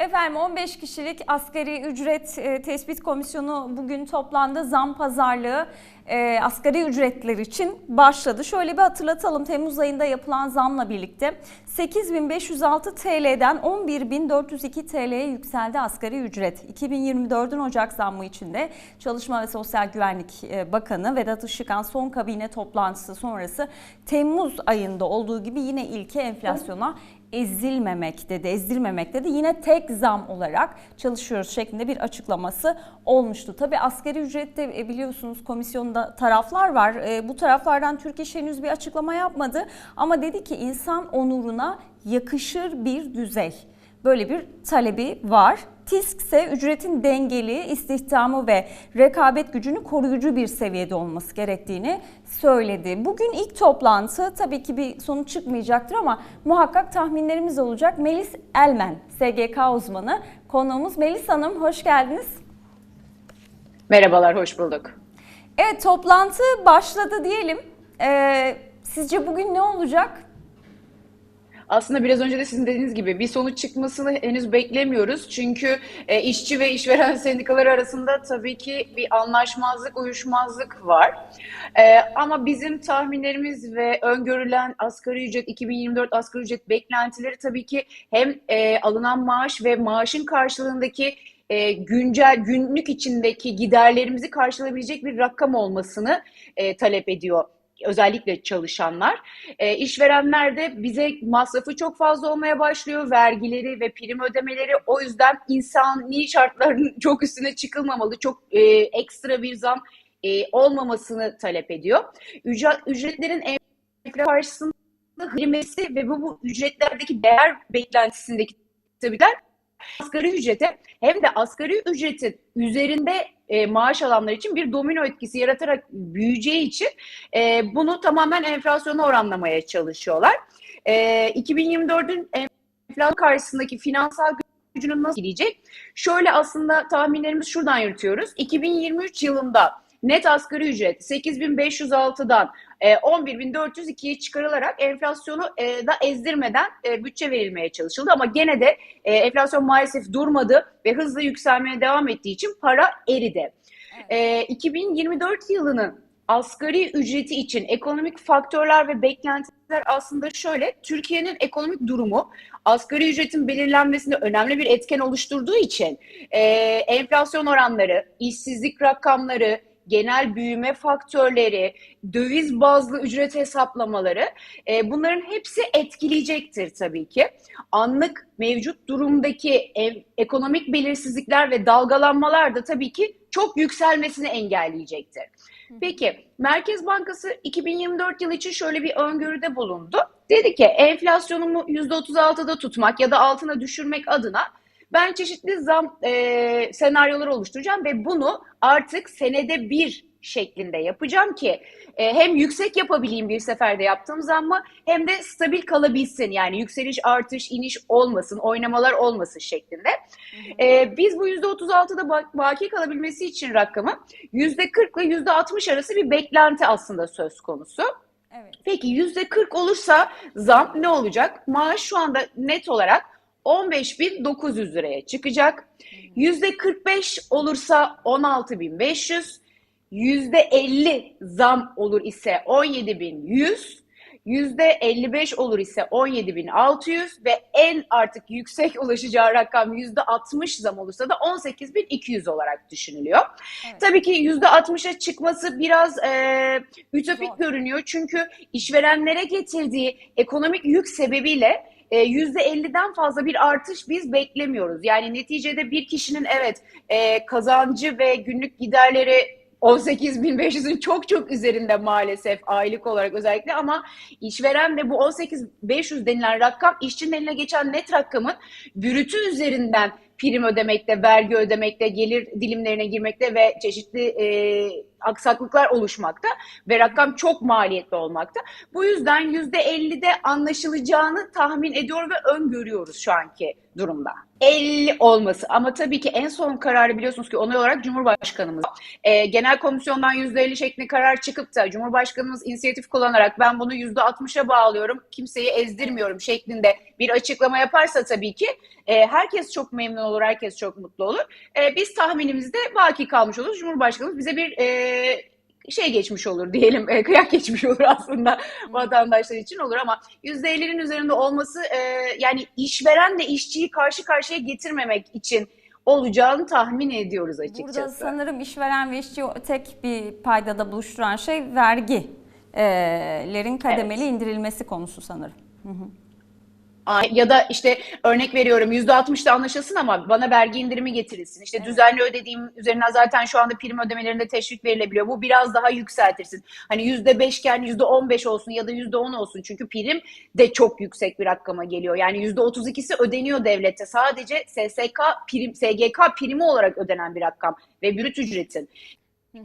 Efendim 15 kişilik asgari ücret e, tespit komisyonu bugün toplandı. Zam pazarlığı e, asgari ücretler için başladı. Şöyle bir hatırlatalım. Temmuz ayında yapılan zamla birlikte 8506 TL'den 11402 TL'ye yükseldi asgari ücret. 2024'ün Ocak zammı içinde Çalışma ve Sosyal Güvenlik e, Bakanı Vedat Işıkhan son kabine toplantısı sonrası Temmuz ayında olduğu gibi yine ilke enflasyona ezilmemek dedi, ezilmemek dedi. Yine tek zam olarak çalışıyoruz şeklinde bir açıklaması olmuştu. Tabi asgari ücrette e, biliyorsunuz komisyonda taraflar var. E, bu taraflardan Türk İş henüz bir açıklama yapmadı ama dedi ki insan onuruna yakışır bir düzey. Böyle bir talebi var. TİSK ise ücretin dengeli, istihdamı ve rekabet gücünü koruyucu bir seviyede olması gerektiğini söyledi. Bugün ilk toplantı tabii ki bir sonuç çıkmayacaktır ama muhakkak tahminlerimiz olacak. Melis Elmen, SGK uzmanı konuğumuz. Melis Hanım hoş geldiniz. Merhabalar, hoş bulduk. Evet toplantı başladı diyelim. Ee, sizce bugün ne olacak? Aslında biraz önce de sizin dediğiniz gibi bir sonuç çıkmasını henüz beklemiyoruz. Çünkü e, işçi ve işveren sendikaları arasında tabii ki bir anlaşmazlık, uyuşmazlık var. E, ama bizim tahminlerimiz ve öngörülen asgari ücret, 2024 asgari ücret beklentileri tabii ki hem e, alınan maaş ve maaşın karşılığındaki e, güncel günlük içindeki giderlerimizi karşılayabilecek bir rakam olmasını e, talep ediyor özellikle çalışanlar. E, işverenler de bize masrafı çok fazla olmaya başlıyor. Vergileri ve prim ödemeleri. O yüzden insani şartların çok üstüne çıkılmamalı. Çok e, ekstra bir zam e, olmamasını talep ediyor. Ücret, ücretlerin enflasyon karşısında hırmesi ve bu, bu ücretlerdeki değer beklentisindeki tabiler asgari ücrete hem de asgari ücretin üzerinde e, maaş alanlar için bir domino etkisi yaratarak büyüyeceği için e, bunu tamamen enflasyona oranlamaya çalışıyorlar. E, 2024'ün enflasyon karşısındaki finansal gücünü nasıl gidecek? Şöyle aslında tahminlerimiz şuradan yürütüyoruz. 2023 yılında net asgari ücret 8506'dan 11.402'ye çıkarılarak enflasyonu e, da ezdirmeden e, bütçe verilmeye çalışıldı. Ama gene de e, enflasyon maalesef durmadı ve hızla yükselmeye devam ettiği için para eridi. Evet. 2024 yılının asgari ücreti için ekonomik faktörler ve beklentiler aslında şöyle. Türkiye'nin ekonomik durumu asgari ücretin belirlenmesinde önemli bir etken oluşturduğu için e, enflasyon oranları, işsizlik rakamları, genel büyüme faktörleri, döviz bazlı ücret hesaplamaları e, bunların hepsi etkileyecektir tabii ki. Anlık mevcut durumdaki ev, ekonomik belirsizlikler ve dalgalanmalar da tabii ki çok yükselmesini engelleyecektir. Peki Merkez Bankası 2024 yılı için şöyle bir öngörüde bulundu. Dedi ki enflasyonumu %36'da tutmak ya da altına düşürmek adına ben çeşitli zam e, senaryoları oluşturacağım ve bunu artık senede bir şeklinde yapacağım ki e, hem yüksek yapabileyim bir seferde yaptığım zammı hem de stabil kalabilsin. Yani yükseliş, artış, iniş olmasın, oynamalar olmasın şeklinde. E, biz bu %36'da baki kalabilmesi için rakamı %40 ile %60 arası bir beklenti aslında söz konusu. Evet. Peki %40 olursa zam ne olacak? Maaş şu anda net olarak 15.900 liraya çıkacak. Yüzde 45 olursa 16.500. Yüzde 50 zam olur ise 17.100. Yüzde 55 olur ise 17.600 ve en artık yüksek ulaşacağı rakam yüzde 60 zam olursa da 18.200 olarak düşünülüyor. Evet. Tabii ki yüzde 60'a çıkması biraz e, ütopik Zor. görünüyor çünkü işverenlere getirdiği ekonomik yük sebebiyle %50'den e, fazla bir artış biz beklemiyoruz. Yani neticede bir kişinin evet e, kazancı ve günlük giderleri 18.500'ün çok çok üzerinde maalesef aylık olarak özellikle ama işveren ve bu 18.500 denilen rakam işçinin eline geçen net rakamın bürütü üzerinden prim ödemekte, vergi ödemekte, gelir dilimlerine girmekte ve çeşitli e, aksaklıklar oluşmakta ve rakam çok maliyetli olmakta. Bu yüzden %50'de anlaşılacağını tahmin ediyor ve öngörüyoruz şu anki durumda. 50 olması ama tabii ki en son kararı biliyorsunuz ki onay olarak Cumhurbaşkanımız. E, genel komisyondan %50 şeklinde karar çıkıp da Cumhurbaşkanımız inisiyatif kullanarak ben bunu %60'a bağlıyorum, kimseyi ezdirmiyorum şeklinde bir açıklama yaparsa tabii ki E, herkes çok memnun olur, herkes çok mutlu olur. E, biz tahminimizde baki kalmış oluruz. Cumhurbaşkanımız bize bir e, şey geçmiş olur diyelim, e, kıyak geçmiş olur aslında vatandaşlar için olur ama %50'nin üzerinde olması e, yani işverenle işçiyi karşı karşıya getirmemek için olacağını tahmin ediyoruz Burada açıkçası. sanırım işveren ve işçi tek bir paydada buluşturan şey vergilerin kademeli indirilmesi konusu sanırım. Ay- Ya da işte örnek veriyorum %60'da anlaşılsın ama bana vergi indirimi getirilsin. İşte düzenli ödediğim üzerinden zaten şu anda prim ödemelerinde teşvik verilebiliyor. Bu biraz daha yükseltirsin. Hani %5 iken %15 olsun ya da %10 olsun. Çünkü prim de çok yüksek bir rakama geliyor. Yani %32'si ödeniyor devlete. Sadece SSK prim, SGK primi olarak ödenen bir rakam ve brüt ücretin.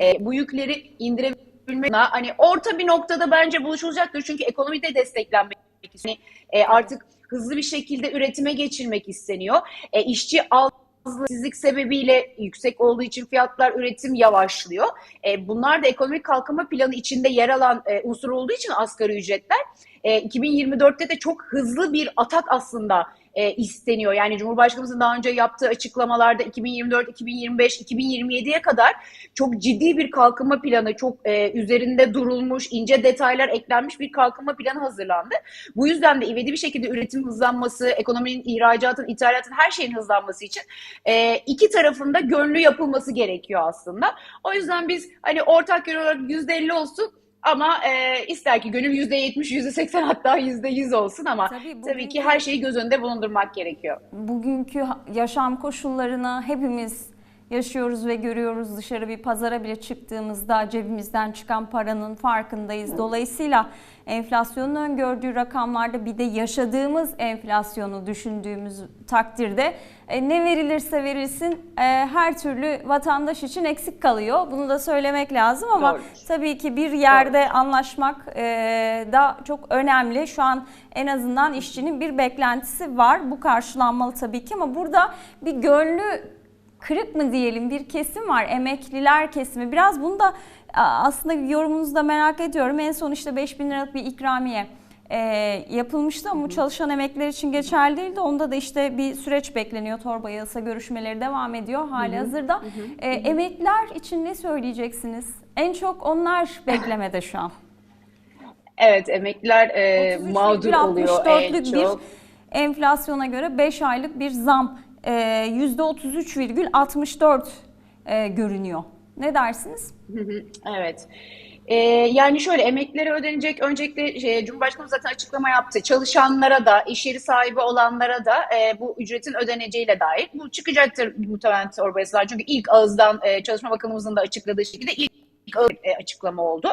E, bu yükleri indirebilmek hani orta bir noktada bence buluşulacaktır. Çünkü ekonomide desteklenmek isteniyor. E, artık hızlı bir şekilde üretime geçirmek isteniyor. E, işçi azsizlik sebebiyle yüksek olduğu için fiyatlar üretim yavaşlıyor. E, bunlar da ekonomik kalkınma planı içinde yer alan e, unsur olduğu için asgari ücretler e, 2024'te de çok hızlı bir atak aslında e, isteniyor. Yani Cumhurbaşkanımızın daha önce yaptığı açıklamalarda 2024, 2025, 2027'ye kadar çok ciddi bir kalkınma planı, çok e, üzerinde durulmuş, ince detaylar eklenmiş bir kalkınma planı hazırlandı. Bu yüzden de ivedi bir şekilde üretim hızlanması, ekonominin, ihracatın, ithalatın her şeyin hızlanması için e, iki tarafında gönlü yapılması gerekiyor aslında. O yüzden biz hani ortak yön olarak %50 olsun ama e, ister ki gönül %70, %80 hatta %100 olsun ama Tabii tabii, ki her şeyi göz önünde bulundurmak gerekiyor. Bugünkü yaşam koşullarını hepimiz yaşıyoruz ve görüyoruz. Dışarı bir pazara bile çıktığımızda cebimizden çıkan paranın farkındayız. Dolayısıyla enflasyonun öngördüğü rakamlarda bir de yaşadığımız enflasyonu düşündüğümüz takdirde e, ne verilirse verilsin e, her türlü vatandaş için eksik kalıyor. Bunu da söylemek lazım ama Doğrudur. tabii ki bir yerde anlaşmak e, da çok önemli. Şu an en azından işçinin bir beklentisi var. Bu karşılanmalı tabii ki ama burada bir gönlü kırık mı diyelim bir kesim var. Emekliler kesimi. Biraz bunu da a, aslında yorumunuzu da merak ediyorum. En son işte 5000 liralık bir ikramiye e, yapılmıştı ama bu çalışan emekliler için geçerli değildi. Onda da işte bir süreç bekleniyor. Torba yasa görüşmeleri devam ediyor hali hazırda. E, emekliler için ne söyleyeceksiniz? En çok onlar beklemede şu an. Evet, emekliler e, 33,64'lük mağdur oluyor en bir çok. enflasyona göre 5 aylık bir zam e, %33,64 e, görünüyor. Ne dersiniz? Evet. Ee, yani şöyle emeklilere ödenecek öncelikle şey, Cumhurbaşkanı zaten açıklama yaptı. Çalışanlara da, iş yeri sahibi olanlara da e, bu ücretin ödeneceğiyle dair. Bu çıkacaktır muhtemelen torba yasalar. Çünkü ilk ağızdan e, Çalışma Bakanımızın da açıkladığı şekilde ilk e, açıklama oldu.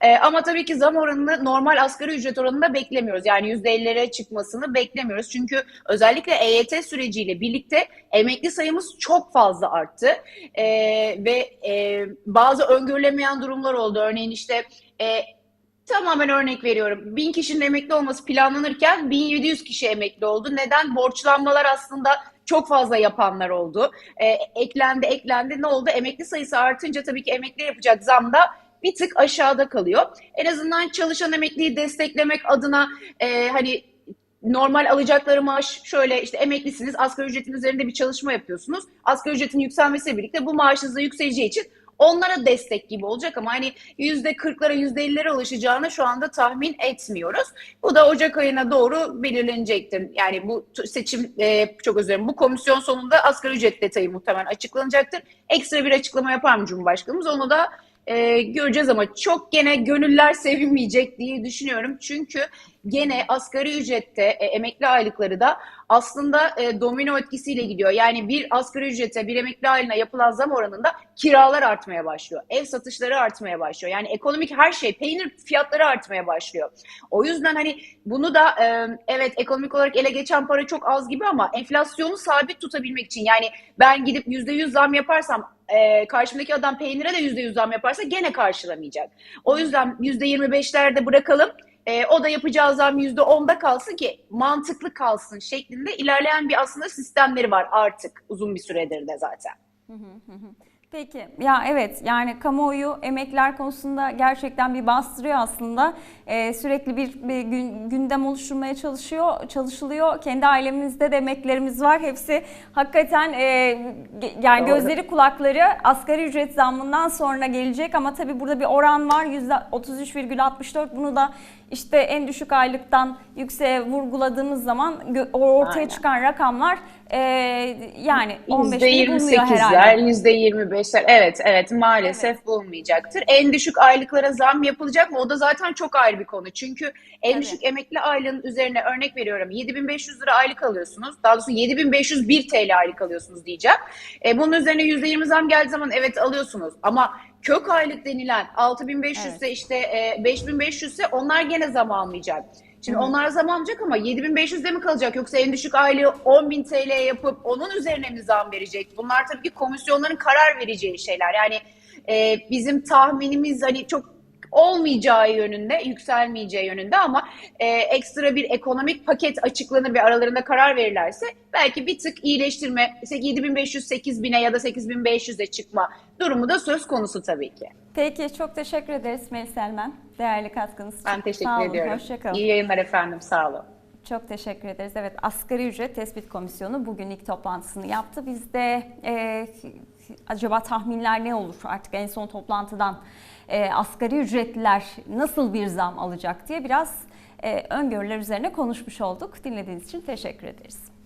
E, ama tabii ki zam oranını normal asgari ücret oranında beklemiyoruz. Yani %50'lere çıkmasını beklemiyoruz. Çünkü özellikle EYT süreciyle birlikte emekli sayımız çok fazla arttı. E, ve bazı öngörülemeyen durumlar oldu. Örneğin işte tamamen örnek veriyorum. 1000 kişinin emekli olması planlanırken 1700 kişi emekli oldu. Neden? Borçlanmalar aslında çok fazla yapanlar oldu. E, eklendi eklendi ne oldu? Emekli sayısı artınca tabii ki emekli yapacak zam da bir tık aşağıda kalıyor. En azından çalışan emekliyi desteklemek adına e, hani normal alacakları maaş şöyle işte emeklisiniz asgari ücretin üzerinde bir çalışma yapıyorsunuz. Asgari ücretin yükselmesiyle birlikte bu maaşınız da yükseleceği için onlara destek gibi olacak ama hani yüzde kırklara yüzde ellilere ulaşacağını şu anda tahmin etmiyoruz. Bu da Ocak ayına doğru belirlenecektir. Yani bu seçim e, çok özür dilerim bu komisyon sonunda asgari ücret detayı muhtemelen açıklanacaktır. Ekstra bir açıklama yapar mı Cumhurbaşkanımız onu da e, göreceğiz ama çok gene gönüller sevinmeyecek diye düşünüyorum. Çünkü gene asgari ücrette e, emekli aylıkları da aslında e, domino etkisiyle gidiyor. Yani bir asgari ücrete bir emekli aylığına yapılan zam oranında kiralar artmaya başlıyor. Ev satışları artmaya başlıyor. Yani ekonomik her şey peynir fiyatları artmaya başlıyor. O yüzden hani bunu da e, evet ekonomik olarak ele geçen para çok az gibi ama enflasyonu sabit tutabilmek için yani ben gidip %100 zam yaparsam e, karşımdaki adam peynire de %100 zam yaparsa gene karşılamayacak. O yüzden %25'lerde bırakalım. E, o da yapacağı zam %10'da kalsın ki mantıklı kalsın şeklinde ilerleyen bir aslında sistemleri var artık uzun bir süredir de zaten. Peki ya evet yani kamuoyu emekliler konusunda gerçekten bir bastırıyor aslında. Ee, sürekli bir, bir gün- gündem oluşturmaya çalışıyor, çalışılıyor. Kendi ailemizde de emeklerimiz var. Hepsi hakikaten e, yani gözleri kulakları asgari ücret zammından sonra gelecek ama tabii burada bir oran var %33,64 bunu da işte en düşük aylıktan yükseğe vurguladığımız zaman ortaya Aynen. çıkan rakamlar e, yani 15 bini bulmuyor %28'ler, herhalde. %25'ler. Evet, evet maalesef bulmayacaktır. En düşük aylıklara zam yapılacak mı? O da zaten çok ayrı bir konu. Çünkü en Tabii. düşük emekli aylığının üzerine örnek veriyorum. 7500 lira aylık alıyorsunuz. Daha doğrusu 7501 TL aylık alıyorsunuz diyeceğim. E, bunun üzerine %20 zam geldiği zaman evet alıyorsunuz. Ama kök aylık denilen 6500 ise Evet. işte e, 5500 ise onlar gene zam almayacak. Şimdi onlar zam alacak ama 7500'de mi kalacak yoksa en düşük aylığı 10.000 TL yapıp onun üzerine mi zam verecek? Bunlar tabii ki komisyonların karar vereceği şeyler. Yani e, bizim tahminimiz hani çok olmayacağı yönünde, yükselmeyeceği yönünde ama e, ekstra bir ekonomik paket açıklanır ve aralarında karar verirlerse belki bir tık iyileştirme, 7500 8000'e ya da 8500'e çıkma durumu da söz konusu tabii ki. Peki çok teşekkür ederiz Melis Selmen. Değerli katkınız için. Ben teşekkür Sağ olun, ediyorum. Hoşçakalın. İyi yayınlar efendim, sağ olun. Çok teşekkür ederiz. Evet Asgari Ücret Tespit Komisyonu bugün ilk toplantısını yaptı. Biz de e, acaba tahminler ne olur artık en son toplantıdan e, asgari ücretliler nasıl bir zam alacak diye biraz e, öngörüler üzerine konuşmuş olduk. Dinlediğiniz için teşekkür ederiz.